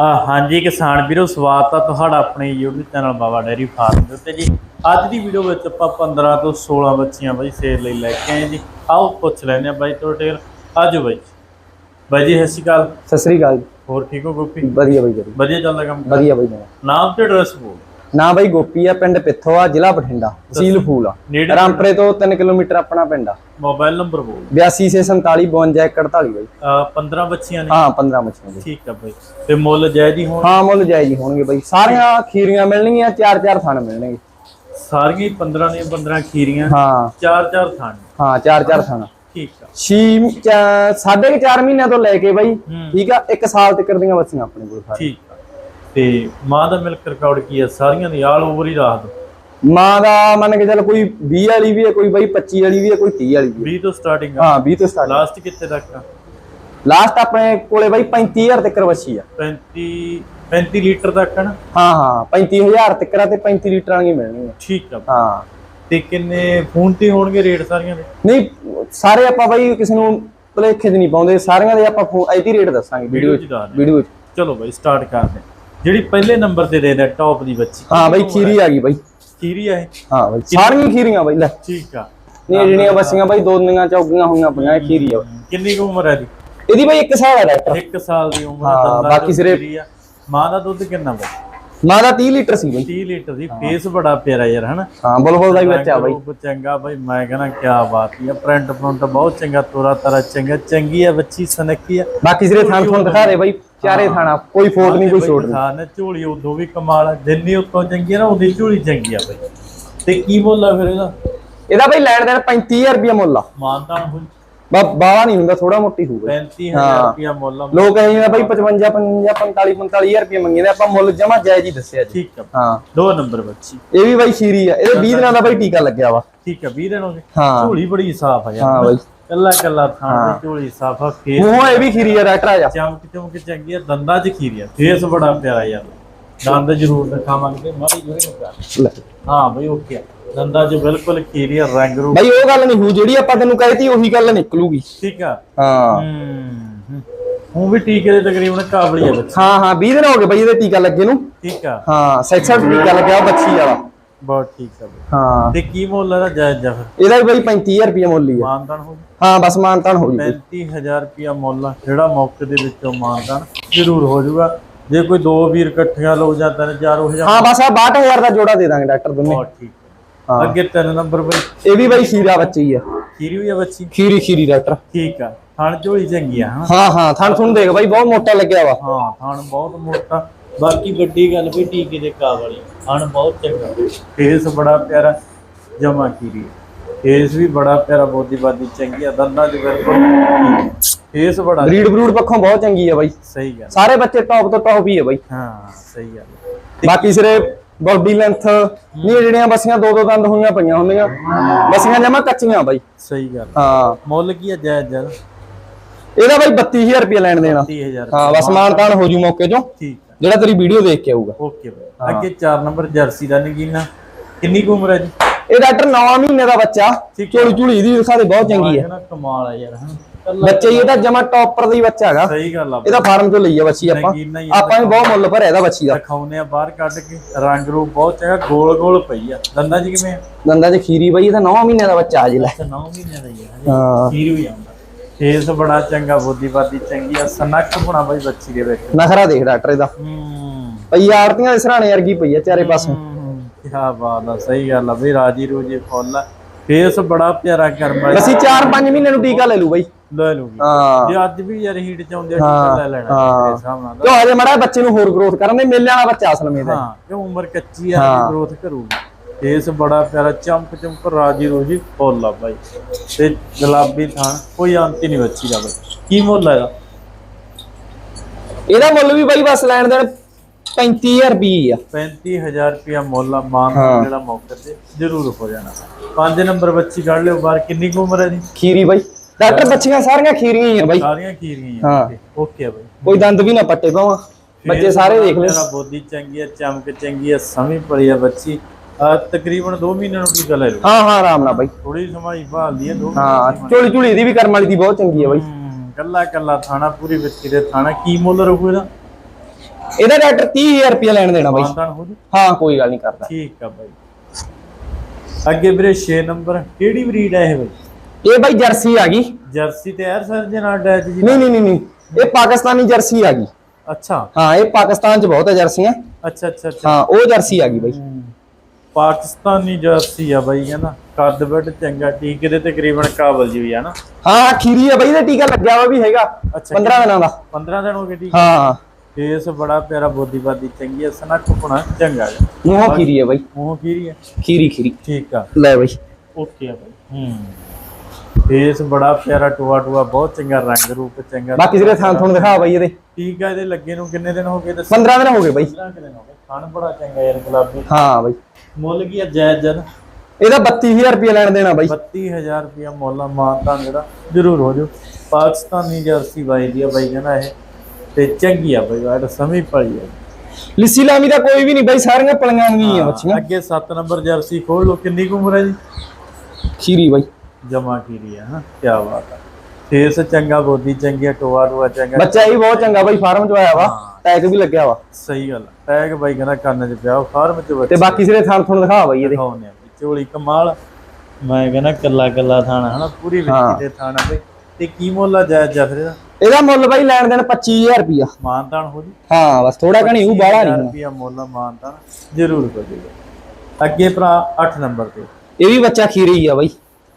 ਹਾਂਜੀ ਕਿਸਾਨ ਵੀਰੋ ਸਵਾਗਤ ਆ ਤੁਹਾਡਾ ਆਪਣੇ YouTube channel Baba dairy farm ਦੇ ਉੱਤੇ ਜੀ। ਅੱਜ ਦੀ ਵੀਡੀਓ ਵਿੱਚ ਆਪਾਂ 15 ਤੋਂ 16 ਬੱਚੀਆਂ ਬਾਈ ਸੇਲ ਲਈ ਲੈ ਕੇ ਆਏ ਜੀ। ਆਓ ਪੁੱਛ ਲੈਂਦੇ ਆ ਬਾਈ ਤੋਂ ਡਿਟੇਲ ਆਜੋ ਬਾਈ ਬਾਈ ਜੀ ਸਤਿ ਸ਼੍ਰੀ ਅਕਾਲ। ਸਤਿ ਸ੍ਰੀ ਅਕਾਲ। ਹੋਰ ਠੀਕ ਹੋ ਗੋਪੀ? ਵਧੀਆ ਬਾਈ ਜੀ ਵਧੀਆ। ਚੱਲਦਾ ਕੰਮ? ਵਧੀਆ ਬਾਈ ਨਾਮ ਤੇ ਐਡਰੈਸ ਬੋਲ ਨਾ ਬਾਈ ਗੋਪੀ ਆ ਪਿੰਡ ਪਿੱਥੋ ਆ ਜ਼ਿਲ੍ਹਾ ਬਠਿੰਡਾ ਤਹਿਸੀਲ ਫੂਲ ਆ। ਨੇੜੇ ਰਾਮਪੁਰੇ ਤੋਂ 3 ਕਿਲੋਮੀਟਰ ਆਪਣਾ ਪਿੰਡ ਆ। ਮੋਬਾਈਲ ਨੰਬਰ ਬੋਲ। 82 ਸੇ 47 52 48 ਬਾਈ। ਆ 15 ਬੱਚੀਆਂ ਨੇ। ਹਾਂ 15 ਮੱਛੀਆਂ ਬਾਈ ਠੀਕ ਆ ਬਾਈ। ਤੇ ਮੁੱਲ ਜਾਇਜ਼ ਹੀ ਹੋਣ ਹਾਂ ਮੁੱਲ ਜਾਇਜ਼ ਹੀ ਹੋਣਗੇ ਬਾਈ। ਸਾਰੀਆਂ ਖੀਰੀਆਂ ਮਿਲਣਗੀਆਂ ਚਾਰ ਚਾਰ ਥਣ ਮਿਲਣਗੇ। ਸਾਰੀਆਂ ਹੀ 15 ਦੀਆਂ 15 ਖੀਰੀਆਂ। ਹਾਂ। ਚਾਰ ਚਾਰ ਥਾਣ। ਹਾਂ ਚਾਰ ਚਾਰ ਥਣ। ਠੀਕ ਆ। ਛੀ ਚਾ- ਸਾਢੇ ਕੁ ਚਾਰ ਮਹੀਨਿਆਂ ਤੋਂ ਲੈ ਕੇ ਬਾਈ ਹੂੰ। ਠੀਕ ਆ ਇੱਕ ਸਾਲ ਤੱਕ ਦੀਆਂ ਬੱਚੀਆਂ ਆਪਣੇ ਕੋਲ ਸਾਰੀਆਂ। ਠੀਕ। ਤੇ ਮਾਂ ਦਾ ਮਿਲਕ ਰਿਕਾਰਡ ਕੀ ਹੈ? ਸਾਰੀਆਂ ਦੀ ਆਲ ਓਵਰ ਹੀ ਰਾਤ। ਮਾਂ ਦਾ ਮੰਨ ਕੇ ਚੱਲ ਕੋਈ 20 ਵਾਲੀ ਵੀ ਹੈ ਕੋਈ ਬਾਈ 25 ਵਾਲੀ ਵੀ ਹੈ ਕੋਈ 30 ਵਾਲੀ ਵੀ 20 ਤੋਂ ਸਟਾਰਟਿੰਗ ਹੈ। ਹਾਂ 20 ਤੋਂ ਸਟਾਰਟ ਲਾਸਟ ਕਿੱਥੇ ਤੱਕ ਆ? ਲਾਸਟ ਆਪਣੇ ਕੋਲੇ ਬਾਈ 35000 ਤੱਕ ਬੱਚੀ ਆ। 35 35 ਲੀਟਰ ਤੱਕ ਹੈ ਨਾ? ਹਾਂ ਹਾਂ 35000 ਤੱਕ ਤੇ 35 ਲੀਟਰਾਂ ਵਾਲੀਆਂ ਮਿਲਣਗੀਆਂ। ਠੀਕ ਆ। ਹਾਂ। ਤੇ ਕਿੰਨੇ ਫੋਨ ਤੇ ਹੋਣਗੇ ਰੇਟ ਸਾਰੀਆਂ ਦੇ? ਨਹੀਂ ਸਾਰੇ ਆਪਾਂ ਬਾਈ ਕਿਸੇ ਨੂੰ ਭਲੇਖੇ 'ਚ ਨਹੀਂ ਪਾਉਂਦੇ ਸਾਰਿਆਂ ਦੇ ਆਪਾਂ ਆਈਟੀ ਰੇਟ ਦੱਸਾਂਗੇ ਵੀਡੀਓ ਚ। ਵੀਡੀਓ 'ਚ। ਚਲੋ ਬਾਈ ਸਟਾਰਟ ਕਰਦੇ। ਜਿਹੜੀ ਪਹਿਲੇ ਨੰਬਰ ਤੇ ਦੇ ਦੇ ਟੌਪ ਦੀ ਬੱਚੀ। ਹਾਂ ਬਾਈ ਖੀਰੀ ਆ ਗਈ ਬਾਈ। ਖੀਰੀ ਆ ਇਹ? ਹਾਂ ਬਾਈ ਸਾਰੀਆਂ ਖੀਰੀਆਂ ਬਾਈ ਲੈ। ਠੀਕ ਆ। ਨਹੀਂ ਜਿਹੜੀਆਂ ਬੱਸੀਆਂ ਬਾਈ ਦੋ ਦੀਆਂ ਚੌਕੀਆਂ ਹੋਈਆਂ ਪਈਆਂ ਇਹ ਖੀਰੀ ਆ ਕਿੰਨੀ ਕੁ ਉਮਰ ਹੈ ਦੀ ਇਹਦੀ ਬਾਈ ਇੱਕ ਸਾਲ ਆ ਡਾਕਟਰ। ਇੱਕ ਸਾਲ ਦੀ ਉਮਰ ਹਾਂ, ਦੰਦਾਂ ਬਾਕੀ ਸਿਰੇ- ਆ। ਮਾਂ ਦਾ ਦੁੱਧ ਕਿੰਨਾ ਬਾਈ? ਮਾਂ ਦਾ 30 ਲੀਟਰ ਸੀ ਬਾਈ। 30 ਲੀਟਰ ਦੀ ਫੇਸ ਬੜਾ ਪਿਆਰਾ ਯਾਰ ਹਨਾ? ਹਾਂ ਬੁਲਬੁਲ ਦਾ ਵੀ ਬੱਚਾ ਬਾਈ। ਚੰਗਾ ਬਾਈ ਮੈਂ ਕਹਿੰਦਾ ਕੀ ਬਾਤ ਹੈ ਪ੍ਰਿੰਟ ਪ੍ਰਿੰਟ ਬਹੁਤ ਚੰਗਾ ਤੋਰਾ ਤਾਰਾ ਚੰਗਾ ਚੰਗੀ ਆ ਬੱਚੀ ਸਨੱਖੀ ਆ। ਬਾਕੀ ਸਿਰੇ ਥਾਂ ਥੋਂ ਦਿਖਾ ਦੇ ਬਾਈ ਚਾਰੇ ਥਾਣਾ ਕੋਈ ਫੋਟ ਨਹੀਂ ਕੋਈ ਛੋਟ ਨਹੀਂ। ਹਾਂ ਨਾ ਝੋਲੀ ਉਦੋਂ ਵੀ ਕਮਾਲ ਜਿੰਨੀ ਉੱਤੋਂ ਚੰਗੀ ਆ ਨਾ ਉਹਦੀ ਝੋਲੀ ਚੰਗੀ ਆ ਬਾਈ। ਤੇ ਕੀ ਆ ਫਿਰ ਇਹਦਾ? ਇਹਦਾ ਬਾਈ ਲੈਣ ਦੇਣ 35000 ਰੁਪਏ ਮੁੱਲ ਆ। ਮਾਨਤਾ ਹੋਈ ਬਾ ਨਹੀਂ ਹੁੰਦਾ ਥੋੜਾ ਮੋਟੀ ਹੋਊਗਾ 35000 ਰੁਪਿਆ ਮੁੱਲ ਆ ਲੋਕ ਇਹ ਨੇ ਬਾਈ 55 55 45 45000 ਰੁਪਏ ਮੰਗੇ ਨੇ ਆਪਾਂ ਮੁੱਲ ਜਮਾ ਜਾਇਜ਼ ਹੀ ਦੱਸਿਆ ਜੀ। ਠੀਕ ਆ। ਹਾਂ। ਦੋ ਨੰਬਰ ਬੱਚੀ। ਇਹ ਵੀ ਬਾਈ ਸ਼ੀਰੀ ਆ। ਇਹਦੇ 20 ਦਿਨਾਂ ਦਾ ਬਾਈ ਟੀਕਾ ਲੱਗਿਆ ਵਾ। ਠੀਕ ਆ 20 ਦਿਨ ਹੋ ਗਏ। ਹਾਂ। ਝੋਲੀ ਬੜੀ ਸਾਫ਼ ਆ ਹਾਂ ਯਾਰ ਬਾਈ। ਕੱਲਾ ਕੱਲਾ ਥਾਂ ਤੇ ਝੋਲੀ ਸਾਫ਼ ਆ ਫੇਸ ਮੂੰਹੋਂ ਇਹ ਵੀ ਖੀਰੀ ਆ ਡਾਕਟਰ ਆ ਜਾ। ਚਮਕ ਚਮਕ ਚੰਗੀ ਆ ਦੰਦਾਂ 'ਚ ਖੀਰੀ ਆ। ਫੇਸ ਬੜਾ ਪਿਆਰਾ ਯਾਰ। ਦੰਦ ਜ਼ਰੂਰ ਦਿਖਾਵਾਂਗੇ। ਮਾੜੀ ਜੋਰੇ ਨੂੰ ਲੈ। ਹਾਂ ਬਈ ਓਕੇ ਆ। ਦੰਦਾਂ 'ਚ ਬਿਲਕੁਲ ਖੀਰੀ ਆ ਰੰਗ ਰੂਪ ਬਾਈ ਉਹ ਗੱਲ ਨਹੀਂ ਹੋ ਜਿਹੜੀ ਆਪਾਂ ਤੈਨੂੰ ਕਹੀ ਉਹੀ ਗੱਲ ਨਿਕਲੂਗੀ। ਠੀਕ ਆ। ਹਾਂ। ਹੂੰ ਹੂੰ। ਵੀ ਟੀਕੇ ਦੇ ਤਕਰੀਬਨ ਕਾਬਲੀ ਆ ਬੱਚੀ। ਹਾਂ ਹਾਂ 20 ਦਿਨ ਹੋ ਗਏ ਬਾਈ ਇਹਦੇ ਟੀਕਾ ਲੱਗੇ ਨੂੰ। ਠੀਕ ਆ। ਹਾਂ ਸੈਕਸਲ ਟੀਕਾ ਲੱਗਿਆ ਉਹ ਬੱਚੀ ਵਾਲਾ। ਬਹੁਤ ਠੀਕ ਆ ਹਾਂ। ਤੇ ਕੀ ਮੁੱਲ ਇਹਦਾ ਜਾਇਜ਼ ਜਾ ਫਿਰ? ਇਹਦਾ ਵੀ ਬਾਈ 35000 ਰੁਪਏ ਮੁੱਲ ਹੀ ਆ। ਮਾਨਦਾਨ ਹੋ ਹਾਂ ਬਸ ਮਾਨਤਾਨ ਹੋ ਜੂ 35000 ਰੁਪਿਆ ਮੁੱਲ ਆ, ਜਿਹੜਾ ਮੌਕੇ ਦੇ ਵਿੱਚੋਂ ਮਾਨਦਾਨ ਜ਼ਰੂਰ ਹੋ ਜਾਊਗਾ। ਜੇ ਕੋਈ ਦੋ ਵੀਰ ਇਕੱਠੀਆਂ ਲੋ ਜਾਂ ਤਿੰਨ ਚਾਰ ਹੋ ਜਾ ਹਾਂ ਬਸ ਆ 62000 ਦਾ ਜੋੜਾ ਦੇ ਦਾਂਗੇ ਡਾਕਟਰ ਦੋਨੇ। ਬਹੁਤ ਠੀਕ। ਹਾਂ। ਅੱਗੇ ਤਿੰਨ ਨੰਬਰ ਬਈ। ਇਹ ਵੀ ਬਾਈ ਖੀਰਾ ਬੱਚੀ ਆ। ਖੀਰੀ ਹੋਈ ਆ ਬੱਚੀ? ਖੀਰੀ ਖੀਰੀ ਡਾਕਟਰ ਠੀਕ ਆ। ਥਣ ਝੋਲੀ ਚੰਗੀ ਆ ਹਾਂ ਹਾਂ ਹਾਂ ਥਣ ਥੁਣ ਦੇਖ ਬਾਈ ਬਹੁਤ ਮੋਟਾ ਲੱਗਿਆ ਵਾ। ਹਾਂ ਥਣ ਬਹੁਤ ਮੋਟਾ। ਬਾਕੀ ਵੱਡੀ ਗੱਲ ਵੀ ਟੀਕੇ ਦੇ ਕਾ ਵਾਲੀ ਥਣ ਬਹੁਤ ਚੰਗਾ। ਫੇਸ ਬੜਾ ਪਿਆਰਾ ਜਮਾ ਖੀਰੀ ਫੇਸ ਵੀ ਬੜਾ ਪਿਆਰਾ ਬੋਦੀ ਬਾਦੀ ਚੰਗੀ ਆ ਦੰਦਾਂ ਦੇ ਬਿਲਕੁਲ ਫੇਸ ਬੜਾ ਬਰੀਡ ਬਰੂਡ ਪੱਖੋਂ ਬਹੁਤ ਚੰਗੀ ਆ ਬਾਈ। ਸਹੀ ਗੱਲ। ਸਾਰੇ ਬੱਚੇ ਟੌਪ ਤੋਂ ਟੌਪ ਹੀ ਆ ਬਾਈ। ਹਾਂ ਸਹੀ ਗੱਲ ਬਾਕੀ ਸਿਰੇ ਬਾਡੀ ਲੈਂਥ ਨਹੀਂ ਇਹ ਜਿਹੜੀਆਂ ਬੱਸੀਆਂ ਦੋ ਦੋ ਦੰਦ ਹੋਈਆਂ ਪਈਆਂ ਹੁੰਦੀਆਂ। ਬੱਸੀਆਂ ਜਮਾ ਕੱਚੀਆਂ ਬਾਈ। ਸਹੀ ਗੱਲ। ਹਾਂ। ਮੁੱਲ ਕੀ ਆ ਜਾਇਜ਼ ਜਰ ਇਹਦਾ ਬਾਈ 32000 ਰੁਪਏ ਲੈਣ ਦੇਣਾ। 30000 ਹਾਂ ਬਸ ਮਾਨਤਾਨ ਹੋ ਜੂ ਮੌਕੇ ਚੋਂ। ਠੀਕ ਜਿਹੜਾ ਤੇਰੀ ਵੀਡੀਓ ਦੇਖ ਕੇ ਆਊਗਾ। ਓਕੇ ਬਾਈ। ਅੱਗੇ 4 ਨੰਬਰ ਜਰਸੀ ਦਾ ਨਗੀਨਾ। ਕਿੰਨੀ ਕੁ ਉਮਰ ਹੈ ਜੀ? ਇਹ ਡਾਕਟਰ 9 ਮਹੀਨੇ ਦਾ ਬੱਚਾ। ਠੀਕ ਝੋਲੀ ਝੁਲੀ ਦੀ ਦਿਖਾ ਦੇ ਬਹੁਤ ਚੰਗੀ ਹੈ ਕਮਾਲ ਆ ਯਾਰ ਹਾਂ ਬੱਚੇ ਇਹਦਾ ਜਮਾ ਟੌਪਰ ਦਾ ਹੀ ਬੱਚਾ ਹੈਗਾ। ਸਹੀ ਗੱਲ ਆ ਇਹਦਾ ਫਾਰਮ ਤੋਂ ਲਈ ਆ ਬੱਚੀ ਆਪਾਂ। ਆਪਾਂ ਵੀ ਬਹੁਤ ਮੁੱਲ ਭਰਿਆ ਇਹਦਾ ਬੱਚੀ ਦਾ। ਦਿਖਾਉਨੇ ਆ ਬਾਹਰ ਕੱਢ ਕੇ। ਰੰਗ ਰੂਪ ਬਹੁਤ ਚੰਗਾ ਗੋਲ ਗੋਲ ਪਈ ਆ। ਦੰਦਾਂ 'ਚ ਕਿਵੇਂ ਆ? ਦੰਦਾਂ 'ਚ ਖੀਰੀ ਬਾਈ ਇਹਦਾ 9 ਮਹੀਨੇ ਦਾ ਬੱਚਾ ਅਜੇ ਲੈ। ਅੱਛਾ 9 ਮਹੀਨਿਆਂ ਦਾ ਹੀ ਆ। ਹਾਂ। ਖੀਰ ਆਉਂਦਾ। ਫੇਸ ਬੜਾ ਚੰਗਾ ਚੰਗੀ ਆ। ਸਨੱਖ ਬਣਾ ਬਾਈ ਬੱਚੀ ਦੇ ਵਿੱਚ। ਨਖਰਾ ਦੇਖ ਡਾਕਟਰ ਇਹਦਾ। ਹੂੰ। ਪਈ ਆੜਤੀਆਂ ਦੇ ਸਰਾਣੇ ਵਰਗੀ ਪਈ ਆ ਚਾਰੇ ਪਾਸੋਂ। ਕੀ ਬਾਤ ਆ ਸਹੀ ਗੱਲ ਆ। ਬਈ ਰਾਜੀ ਰੋਜੀ ਫੁੱਲ ਫੇਸ ਬੜਾ ਪਿਆਰਾ ਕਰਮ ਅਸੀਂ 4-5 ਮਹੀਨੇ ਨੂੰ ਟੀਕਾ ਲੈ ਲੂ ਬਾਈ। ਲੈ ਲੂਗੀ। ਹਾਂ। ਜੇ ਅੱਜ ਵੀ ਯਾਰ ਹੀਟ ਚ ਆਉਂਦੇ ਆ ਟੀਕਾ ਲੈ ਲੈਣਾ ਮੇਰੇ ਹਿਸਾਬ ਨਾਲ ਕਿਉਂ ਹਜੇ ਮੜਾ ਬੱਚੇ ਨੂੰ ਹੋਰ ਗਰੋਥ ਕਰਨ ਦੇ ਮੇਲੇ ਵਾਲਾ ਬੱਚਾ ਅਸਲ ਮੇਂ ਹਾਂ। ਕਿਉਂ ਉਮਰ ਕੱਚੀ ਆ ਗਰੋਥ ਕਰੂਗੀ। ਫੇਸ ਬੜਾ ਪਿਆਰਾ ਚਮਕ ਚਮਕ ਰਾਜੀ ਰੋਜੀ ਫੁੱਲ ਬਾਈ। ਤੇ ਗੁਲਾਬੀ ਥਾਂ ਕੋਈ ਅੰਤ ਹੀ ਨਹੀਂ ਬੱਚੀ ਦਾ ਬਾਈ। ਕੀ ਮੁੱਲ ਆ ਇਹਦਾ? ਮੁੱਲ ਵੀ ਬਾਈ ਬਸ ਲੈਣ ਦੇਣ 35000 ਰੁਪਏ ਆ। 35000 ਰੁਪਇਆ ਮੁੱਲ ਆ ਮਾਨ ਦਾ ਜਿਹੜਾ ਮੌਕੇ ਤੇ ਜ਼ਰੂਰ ਹੋ ਜਾਣਾ। ਪੰਜ ਨੰਬਰ ਬੱਚੀ ਕੱਢ ਲਿਓ ਬਾਹਰ ਕਿੰਨੀ ਕੁ ਉਮਰ ਹੈ ਜੀ ਖੀਰੀ ਬਾਈ। ਡਾਕਟਰ ਬੱਚੀਆਂ ਸਾਰੀਆਂ ਖੀਰੀਆਂ ਹੀ ਆ ਬਾਈ। ਸਾਰੀਆਂ ਖੀਰੀਆਂ ਹਾਂ। ਓਕੇ। ਆ ਬਾਈ। ਕੋਈ ਦੰਦ ਵੀ ਨਾ ਪੱਟੇ ਪਾਵਾਂ। ਬੱਚੇ ਸਾਰੇ ਦੇਖ ਲੈ ਮੇਰਾ ਬੋਦੀ ਚੰਗੀ ਆ ਚਮਕ ਚੰਗੀ ਆ ਸਮੀ ਪੜੀ ਆ ਬੱਚੀ। ਆ ਤਕਰੀਬਨ 2 ਮਹੀਨੇ ਨੂੰ ਟੀਕਾ ਲੈ ਲਓ ਹਾਂ ਹਾਂ ਆਰਾਮ ਨਾਲ ਬਾਈ। ਥੋੜੀ ਸਮਾਈ ਭਾਲਦੀ ਆ 2 ਹਾਂ ਝੋਲੀ ਝੁਲੀ ਦੀ ਵੀ ਕਰਮ ਵਾਲੀ ਦੀ ਬਹੁਤ ਚੰਗੀ ਆ ਬਾਈ। ਕੱਲਾ ਕੱਲਾ ਥਾਣਾ ਪੂਰੀ ਵਿੱਚੀ ਦੇ ਥਾਣਾ। ਕੀ ਮੁੱਲ ਰਹੂ ਇਹਦਾ? ਇਹਦਾ ਡਾਕਟਰ 30000 ਰੁਪਏ ਲੈਣ ਦੇਣਾ ਬਾਈ। ਮਾਨਦਾਨ ਹੋ ਜੀ? ਹਾਂ ਕੋਈ ਗੱਲ ਨਹੀਂ ਕਰਦਾ। ਠੀਕ ਆ ਬਾਈ। ਅੱਗੇ ਵੀਰੇ 6 ਨੰਬਰ। ਕਿਹੜੀ ਬਰੀਡ ਹੈ ਇਹ ਬਾਈ? ਇਹ ਬਾਈ ਜਰਸੀ ਆ ਗਈ। ਜਰਸੀ ਤੇ ਐਰ ਸਰ ਦੇ ਨਾਲ ਅਟੈਚ ਜੀ ਨਹੀਂ ਨਹੀਂ ਨਹੀਂ ਇਹ ਪਾਕਿਸਤਾਨੀ ਜਰਸੀ ਆ ਗਈ। ਅੱਛਾ। ਹਾਂ ਇਹ ਪਾਕਿਸਤਾਨ 'ਚ ਬਹੁਤ ਹੈ ਜਰਸੀਆਂ। ਅੱਛਾ ਅੱਛਾ ਅੱਛਾ। ਹਾਂ ਉਹ ਜਰਸੀ ਆ ਗਈ ਬਾਈ। ਪਾਕਿਸਤਾਨੀ ਜਰਸੀ ਆ ਬਾਈ ਕਹਿੰਦਾ ਕੱਦ ਬੈਡ ਚੰਗਾ ਟੀਕੇ ਦੇ ਤਕਰੀਬਨ ਕਾਬਲ ਜੀ ਵੀ ਆ ਨਾ। ਹਾਂ ਖੀਰੀ ਆ ਬਾਈ ਦਾ ਟੀਕਾ ਲੱਗਿਆ ਵਾ ਵੀ ਹੈਗਾ। ਅੱਛਾ 15 ਦਿਨਾਂ ਦਾ। 15 ਦਿਨ ਹੋ ਗਏ ਠੀਕ ਹਾਂ ਫੇਸ ਬੜਾ ਪਿਆਰਾ ਬੋਦੀਬਾਦੀ ਚੰਗੀ ਹੈ ਸਨੱਖ ਪੁਣਾ ਚੰਗਾ ਹੈ ਮੂੰਹੋਂ ਖੀਰੀ ਆ ਬਾਈ। ਮੂੰਹ ਕੀਰੀ ਹੈ ਖੀਰੀ ਖੀਰੀ। ਠੀਕ ਆ। ਲੈ ਬਾਈ। ਓਕੇ ਆ ਬਾਈ। ਹੂੰ। ਫੇਸ ਬੜਾ ਪਿਆਰਾ ਟੂਆ ਟੂਆ ਬਹੁਤ ਚੰਗਾ ਰੰਗ ਰੂਪ ਚੰਗਾ ਬਾਕੀ ਜਿਹੜੇ ਥਾਂ ਤੁਹਾਨੂੰ ਦਿਖਾ ਬਾਈ ਇਹਦੇ। ਠੀਕ ਆ ਇਹਦੇ ਲੱਗੇ ਨੂੰ ਕਿੰਨੇ ਦਿਨ ਹੋ ਗਏ ਦੱਸੋ? 15 ਦਿਨ ਹੋ ਗਏ ਬਾਈ। 15 ਦਿਨ ਹੋ ਗਏ। ਖਾਣ ਬੜਾ ਚੰਗਾ ਯਾਰ ਗੁਲਾਬੀ। ਹਾਂ ਬਾਈ। ਮੁੱਲ ਕੀ ਆ ਜਾਇਜ਼ ਜਨ ਇਹਦਾ 32000 ਰੁਪਏ ਲੈਣ ਦੇਣਾ ਬਾਈ। 32000 ਰੁਪਇਆ ਮੁੱਲ ਮਾਨਤਾ ਜਿਹੜਾ। ਜ਼ਰੂਰ ਹੋ ਜਾਓ। ਪਾਕਿਸਤਾਨੀ ਜਰਸੀ ਬਾਈ ਦੀ ਆ ਬਾਈ ਕਹਿੰਦਾ ਇਹ। ਤੇ ਚੰਗੀ ਆ ਬਾਈ ਆਹ ਸਮੀ ਪੜੀ ਆ। ਲਿੱਸੀ ਲਾਮੀ ਦਾ ਕੋਈ ਵੀ ਨਹੀਂ ਬਾਈ ਸਾਰੀਆਂ ਪਲੀਆਂ ਨਹੀਂ ਆ ਬੱਚੀਆਂ। ਅੱਗੇ 7 ਨੰਬਰ ਜਰਸੀ ਖੋਲ ਲੋ ਕਿੰਨੀ ਕੁ ਉਮਰ ਹੈ ਜੀ? ਖੀਰੀ ਬਾਈ। ਜਮਾ ਕੀਰੀ ਆ ਹਾਂ ਕੀ ਬਾਤ ਆ। ਫੇਸ ਚੰਗਾ ਬੋਦੀ ਚੰਗੀ ਟੋਆ ਟੋਆ ਚੰਗਾ। ਬੱਚਾ ਇਹ ਬਹੁਤ ਚੰਗਾ ਬਾਈ ਫਾਰਮ ਚ ਆਇਆ ਵਾ ਟੈਗ ਵੀ ਲੱਗਿਆ ਵਾ। ਸਹੀ ਗੱਲ। ਟੈਗ ਬਾਈ ਕਹਿੰਦਾ ਕੰਨ 'ਚ ਪਿਆ ਫਾਰਮ 'ਚ ਤੇ ਬਾਕੀ ਸਿਰੇ ਥਾਂ ਤੁਹਾਨੂੰ ਦਿਖਾ ਬਾਈ ਇਹਦੇ। ਦਿਖਾਉਂਦੇ ਆ। ਝੋਲੀ ਕਮਾਲ ਮੈਂ ਕਹਿੰਦਾ ਕੱਲਾ ਕੱਲਾ ਥਾਣਾ ਹਨਾ? ਪੂਰੀ। ਵਿੱਕੀ ਤੇ ਥਾਣਾ ਬਈ। ਤੇ ਕੀ ਮੁੱਲ ਆ ਜਾਇਜ਼ ਜਫਰੇ ਦਾ ਇਹਦਾ ਮੁੱਲ ਬਾਈ ਲੈਣ ਦੇਣ 25000 ਰੁਪਿਆ ਮਾਨਤਾਨ ਹੋ ਜੀ? ਹਾਂ ਬਸ ਥੋੜਾ ਘਣੀ ਉਹ ਬਾਹਲਾ ਨਹੀਂ ਰੁਪਿਆ ਮੁੱਲ ਮਾਨਤਾਨ। ਜ਼ਰੂਰ ਕਰ ਦਿਓ ਅੱਗੇ ਭਰਾ 8 ਨੰਬਰ ਤੇ। ਇਹ ਵੀ ਬੱਚਾ ਖੀਰੀ ਆ ਬਾਈ।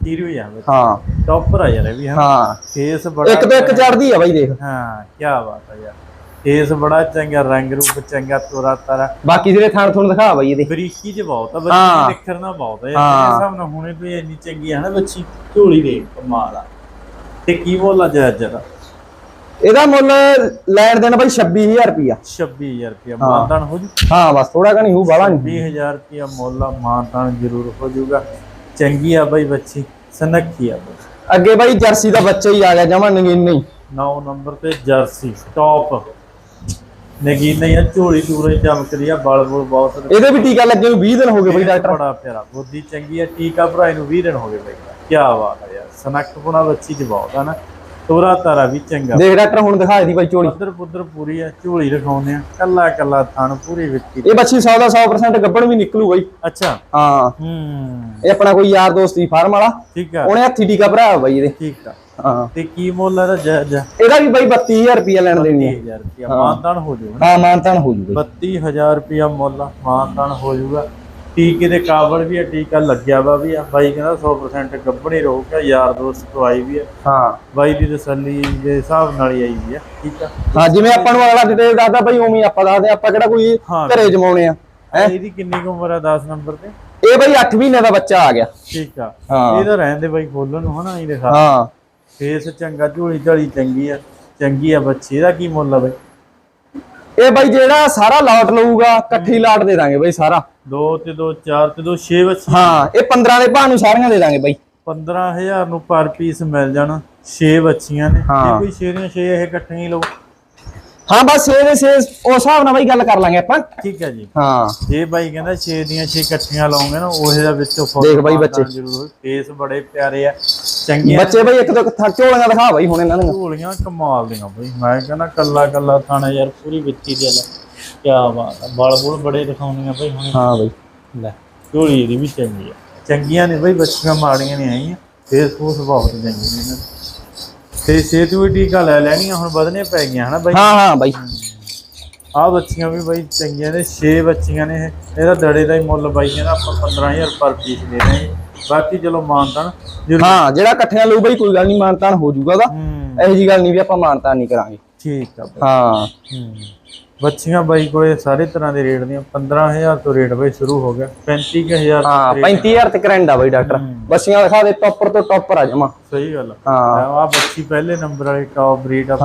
ਕੀਰੀ ਹੋਈ ਆ ਬਈ ਹਾਂ। ਟੌਪਰ ਆ ਯਾਰ ਇਹ ਵੀ ਹਾਂ ਹਾਂ। ਫੇਸ ਬੜਾ ਇੱਕ ਤੋਂ ਇੱਕ ਚੜਦੀ ਆ ਬਾਈ ਦੇਖ। ਹਾਂ ਕੀ ਬਾਤ ਆ ਯਾਰ। ਫੇਸ ਬੜਾ ਚੰਗਾ ਰੰਗ ਰੂਪ ਚੰਗਾ ਤੋਰਾ ਤਾਰਾ। ਬਾਕੀ ਸਿਰੇ ਥਾਂ ਤੁਹਾਨੂੰ ਦਿਖਾ ਬਾਈ ਇਹਦੇ। ਬਰੀਕੀ ਚ ਬਹੁਤ ਆ ਹਾਂ। ਬੱਚੀ ਦੇਖਣਾ ਬਹੁਤ ਆ ਯਾਰ। ਹਾਂ। ਮੇਰੇ ਹਿਸਾਬ ਨਾਲ ਹੁਣੇ ਹੀ ਇੰਨੀ ਚੰਗੀ ਆ ਨਾ ਬੱਚੀ। ਝੋਲੀ ਦੇ ਕਮਾਲ ਆ। ਤੇ ਕੀ ਬੋਲਾ ਜਾਇਜ਼ ਜਰਾ ਇਹਦਾ ਮੁੱਲ ਲੈਣ ਦੇਣ ਬਾਈ 26000 ਰੁਪਿਆ 26000 ਰੁਪਇਆ ਮਾਨਤਾਨ ਹੋ ਜੂ? ਹਾਂ ਬਸ ਥੋੜਾ ਘਣੀ ਉਹ ਬਾਹਲਾ ਨਹੀਂ। 20000 ਰੁਪਇਆ ਮੁੱਲ ਆ। ਮਾਨਤਾਨ ਜ਼ਰੂਰ ਹੋ ਜਾਊਗਾ ਚੰਗੀ ਆ ਬਾਈ ਬੱਚੀ ਸਨੱਖੀ ਆ ਬਾਈ। ਅੱਗੇ ਬਾਈ ਜਰਸੀ ਦਾ ਬੱਚਾ ਹੀ ਆ ਗਿਆ ਜਮਾ ਨਗੀਨ ਨਹੀਂ। 9 ਨੰਬਰ ਤੇ ਜਰਸੀ ਟੌਪ ਨਗੀਨ ਨਹੀਂ ਆ ਝੋਲੀ ਟੂਰੇ ਚਮਕਦੀ ਆ ਬਲ ਬੁਲ ਬਹੁਤ ਇਹਦੇ ਵੀ ਟੀਕਾ ਲੱਗੇ ਨੂੰ 20 ਦਿਨ ਹੋ ਗਏ ਬਾਈ ਡਾਕਟਰ। ਬੜਾ ਪਿਆਰਾ ਬੁੱਧੀ ਚੰਗੀ ਆ ਟੀਕਾ ਭਰਾਏ ਨੂੰ 20 ਦਿਨ ਹੋ ਗਏ ਬਾਈ। ਕੀ ਬਾਤ ਆ ਯਾਰ ਸਨੱਖ ਪੁਣਾ ਬੱਚੀ ਚ ਬਹੁਤ ਆ ਨਾ। ਤੋਰਾ ਤਾਰਾ ਵੀ ਚੰਗਾ। ਦੇਖ ਡਾਕਟਰ ਹੁਣ ਦਿਖਾ ਦੀ ਬਾਈ ਝੋਲੀ। ਪੱਧਰ ਪੁੱਧਰ ਪੂਰੀ ਆ ਝੋਲੀ ਰਖਾਉਂਦੇ ਆ। ਕੱਲਾ ਕੱਲਾ ਥਣ ਪੂਰੀ ਵਿੱਤੀ ਇਹ ਬੱਚੀ 100 ਦਾ 100% ਗੱਬਣ ਵੀ ਨਿਕਲੂ ਬਾਈ। ਅੱਛਾ। ਹਾਂ। ਹੂੰ। ਇਹ ਆਪਣਾ ਕੋਈ ਯਾਰ ਦੋਸਤ ਦੀ ਫਾਰਮ ਵਾਲਾ। ਠੀਕ ਆ। ਉਹਨੇ ਹੱਥੀ ਟੀਕਾ ਭਰਾਇਆ ਬਾਈ ਇਹਦੇ। ਠੀਕ ਆ। ਹਾਂ। ਤੇ ਕੀ ਮੁੱਲ ਇਹਦਾ ਜੈ ਇਹਦਾ ਵੀ ਬਾਈ 32000 ਰੁਪਏ ਲੈਣ ਦੇਣੀ ਹੈ 30000 ਰੁਪਇਆ। ਮਾਨਦਾਨ ਹੋ ਜਾਊਗਾ ਹਾਂ ਮਾਨਤਾਨ ਹੋ ਜੂ। ਬਾਈ 32000 ਰੁਪਇਆ ਮੁੱਲ ਆ, ਮਾਨਦਾਨ ਹੋ ਜਾਊਗਾ ਟੀਕੇ ਦੇ ਕਾਬਲ ਵੀ ਆ ਟੀਕਾ ਲੱਗਿਆ ਵਾ ਵੀ ਆ। ਬਾਈ ਕਹਿੰਦਾ 100% ਗੱਭਣੀ ਰਹੂਗਾ ਯਾਰ ਦੋਸਤ ਤੋਂ ਆਈ ਵੀ ਆ। ਹਾਂ। ਬਾਈ ਦੀ ਤਸੱਲੀ ਦੇ ਹਿਸਾਬ ਨਾਲ ਹੀ ਆਈ ਵੀ ਆ ਠੀਕ ਆ? ਹਾਂ ਜਿਵੇਂ ਆਪਾਂ ਨੂੰ ਅਗਲਾ ਡਿਟੇਲ ਦੱਸਦਾ ਬਾਈ ਉਵੇਂ ਹੀ ਆਪਾਂ ਦੱਸਦੇ ਹਾਂ, ਆਪਾਂ ਕਿਹੜਾ ਕੋਈ ਹਾਂ। ਘਰੇ ਜਮਾਉਣੇ ਆ ਹੈਂ? ਇਹਦੀ ਕਿੰਨੀ ਕੁ ਉਮਰ ਆ 10 ਨੰਬਰ ਤੇ? ਇਹ ਬਾਈ 8 ਮਹੀਨੇ ਦਾ ਬੱਚਾ ਆ ਗਿਆ। ਠੀਕ ਆ। ਹਾਂ। ਇਹ ਤਾਂ ਰਹਿੰਦੇ ਬਾਈ ਖੋਲਣ ਨੂੰ ਹਨਾ ਇਹ ਦੇਖਾ ਹਾਂ। ਫੇਸ ਚੰਗਾ ਝੋਲੀ ਝਾਲੀ ਚੰਗੀ ਆ ਚੰਗੀ ਆ ਬੱਚੇ ਦਾ ਕੀ ਮੁੱਲ ਆ ਬਾਈ? ਇਹ ਬਾਈ ਜਿਹੜਾ ਸਾਰਾ ਲਾਟ ਲਊਗਾ ਇਕੱਠੀ ਲਾਟ ਦੇ ਦਾਂਗੇ ਬਾਈ ਸਾਰਾ। 2 ਤੇ 2 4 ਤੇ 2 6 ਬੱਚੇ ਹਾਂ ਇਹ 15 ਦੇ ਭਾਅ ਨੂੰ ਸਾਰੀਆਂ ਦੇ ਦਾਂਗੇ ਬਾਈ। 15000 ਨੂੰ ਪਰ ਪੀਸ ਮਿਲ ਜਾਣ 6 ਬੱਚੀਆਂ ਨੇ। ਹਾਂ। ਜੇ ਕੋਈ ਸ਼ੇਰੀਆਂ 6 ਇਹ ਇਕੱਠੀਆਂ ਹੀ ਲਓ। ਹਾਂ ਬਸ ਇਹਦੇ ਸੇ ਉਸ ਹਿਸਾਬ ਨਾਲ ਬਾਈ ਗੱਲ ਕਰ ਲਾਂਗੇ ਆਪਾਂ। ਠੀਕ ਹੈ ਜੀ। ਹਾਂ। ਜੇ ਬਾਈ ਕਹਿੰਦਾ 6 ਦੀਆਂ 6 ਇਕੱਠੀਆਂ ਲਾਉਂਗੇ ਨਾ ਉਹੇ ਦਾ ਵਿੱਚੋਂ ਦੇਖ ਬਾਈ ਬੱਚੇ। ਫੇਸ ਬੜੇ ਪਿਆਰੇ ਆ। ਚੰਗੀਆਂ। ਬੱਚੇ ਬਾਈ ਇੱਕ ਤੋਂ ਥੱਕ ਝੋਲੀਆਂ ਦਿਖਾ ਬਾਈ ਹੁਣ ਇਹਨਾਂ ਦੀਆਂ ਝੋਲੀਆਂ ਕਮਾਲ ਦੀਆਂ ਬਾਈ। ਮੈਂ ਕਹਿੰਦਾ ਕੱਲਾ ਕੱਲਾ ਥਾਣਾ ਯਾਰ ਪੂਰੀ ਵਿੱਚੀ ਦੇ ਲੈ ਕੀ ਬਾਤ ਆ। ਬਲ ਬੁਲ ਬੜੇ ਦਿਖਾਉਂਦੀਆਂ ਬਾਈ ਹੁਣ। ਹਾਂ ਬਾਈ। ਲੈ ਝੋਲੀ ਇਹਦੀ ਵੀ ਚੰਗੀ ਆ। ਚੰਗੀਆਂ ਨੇ ਬਾਈ ਬੱਚੀਆਂ ਮਾੜੀਆਂ ਨਹੀਂ ਆਈਆਂ। ਫੇਸ ਫੂਸ ਬਹੁਤ ਚੰਗੀ ਨੇ ਇਹਨਾਂ ਦੀ। ਤੇ ਸਿਹਤ ਵੀ ਟੀਕਾ ਲੈ ਲੈਣੀਆਂ ਹੁਣ ਵਧਨੇ ਪੈ ਗਈਆਂ ਹਨਾ ਬਾਈ? ਹਾਂ ਹਾਂ ਬਾਈ। ਆਹ ਬੱਚੀਆਂ ਵੀ ਬਾਈ ਚੰਗੀਆਂ ਨੇ 6 ਬੱਚੀਆਂ ਨੇ ਇਹ। ਇਹਦਾ ਦੜੇ ਦਾ ਹੀ ਮੁੱਲ ਬਾਈ ਕਹਿੰਦਾ ਆਪਾਂ 15000 ਪਰ ਪੀਸ ਦੇ ਰਹੇ ਹਾਂ। ਬਾਕੀ ਚਲੋ ਮਾਨਤਾਨ ਹਾਂ ਜਿਹੜਾ ਇਕੱਠਿਆਂ ਲਊ ਬਾਈ ਕੋਈ ਗੱਲ ਨਹੀਂ ਮਾਨਤਾਨ ਹੋ ਜਾਊਗਾ ਉਹਦਾ ਇਹੋ ਜੀ ਗੱਲ ਨਹੀਂ ਵੀ ਆਪਾਂ ਮਾਨਤਾਨ ਨਹੀਂ ਕਰਾਂਗੇ। ਠੀਕ ਆ ਹਾਂ। ਬੱਚੀਆਂ ਬਾਈ ਕੋਲੇ ਸਾਰੇ ਤਰ੍ਹਾਂ ਦੇ ਰੇਟ ਦੀਆਂ 15000 ਤੋਂ ਰੇਟ ਬਾਈ ਸ਼ੁਰੂ ਹੋ ਗਿਆ 35000 ਹਾਂ 35000 ਤੇ ਕਰੰਟ ਆ। ਬਾਈ ਡਾਕਟਰ। ਬੱਸੀਆਂ ਦਿਖਾ ਦੇ ਟੌਪਰ ਤੋਂ ਟੌਪਰ ਆ ਜਮਾ। ਸਹੀ ਗੱਲ ਆ। ਹਾਂ। ਆਹ ਬੱਚੀ ਪਹਿਲੇ ਨੰਬਰ ਵਾਲੀ ਟੌਪ ਬਰੀਡ ਆ।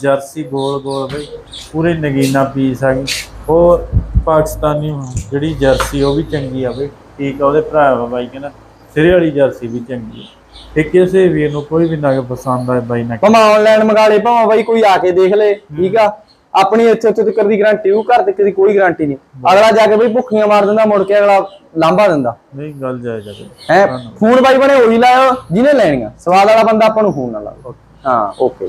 ਜਰਸੀ ਗੋਲ ਗੋਲ ਬਈ ਪੂਰੇ ਨਗੀਨਾ ਪੀਸ ਆ ਗਈ ਉਹ ਪਾਕਿਸਤਾਨੀ ਜਿਹੜੀ ਜਰਸੀ ਉਹ ਵੀ ਚੰਗੀ ਆ ਬਈ। ਠੀਕ ਆ ਉਹਦੇ ਭਰਾ ਬਾਈ ਕਹਿੰਦਾ। ਸਿਰੇ ਵਾਲੀ ਜਰਸੀ ਵੀ ਚੰਗੀ ਆ ਤੇ ਕਿਸੇ ਵੀਰ ਨੂੰ ਕੋਈ ਵੀ ਨਗ ਪਸੰਦ ਆਏ ਬਾਈ ਨਾ ਭਾਵੇਂ ਆਨਲਾਈਨ ਮੰਗਾ ਲੇ ਭਾਵੇਂ ਬਾਈ ਕੋਈ ਆ ਕੇ ਦੇਖ ਲੇ ਠੀਕ ਆ? ਆਪਣੀ ਇੱਥੇ ਉੱਥੇ ਤੱਕ ਦੀ ਗਾਰੰਟੀ ਉਹ ਘਰ ਤੱਕ ਦੀ ਕੋਈ ਗਾਰੰਟੀ ਨਹੀਂ। ਅਗਲਾ ਜਾ ਕੇ ਬਈ ਭੁੱਖੀਆਂ ਮਾਰ ਦਿੰਦਾ ਮੁੜ ਕੇ ਅਗਲਾ ਲਾਂਭਾ ਦਿੰਦਾ। ਨਹੀਂ ਗੱਲ ਜਾਇਜ਼ ਆ ਬਈ ਹੈ? ਫੋਨ ਬਾਈ ਬਣੇ ਉਹੀ ਲਾਇਓ ਜਿਹਨੇ ਲੈਣੀਆਂ। ਸਵਾਦ ਵਾਲਾ ਬੰਦਾ ਆਪਾਂ ਨੂੰ ਫੋਨ ਨਾ ਲਾਓ ਹਾਂ ਓਕੇ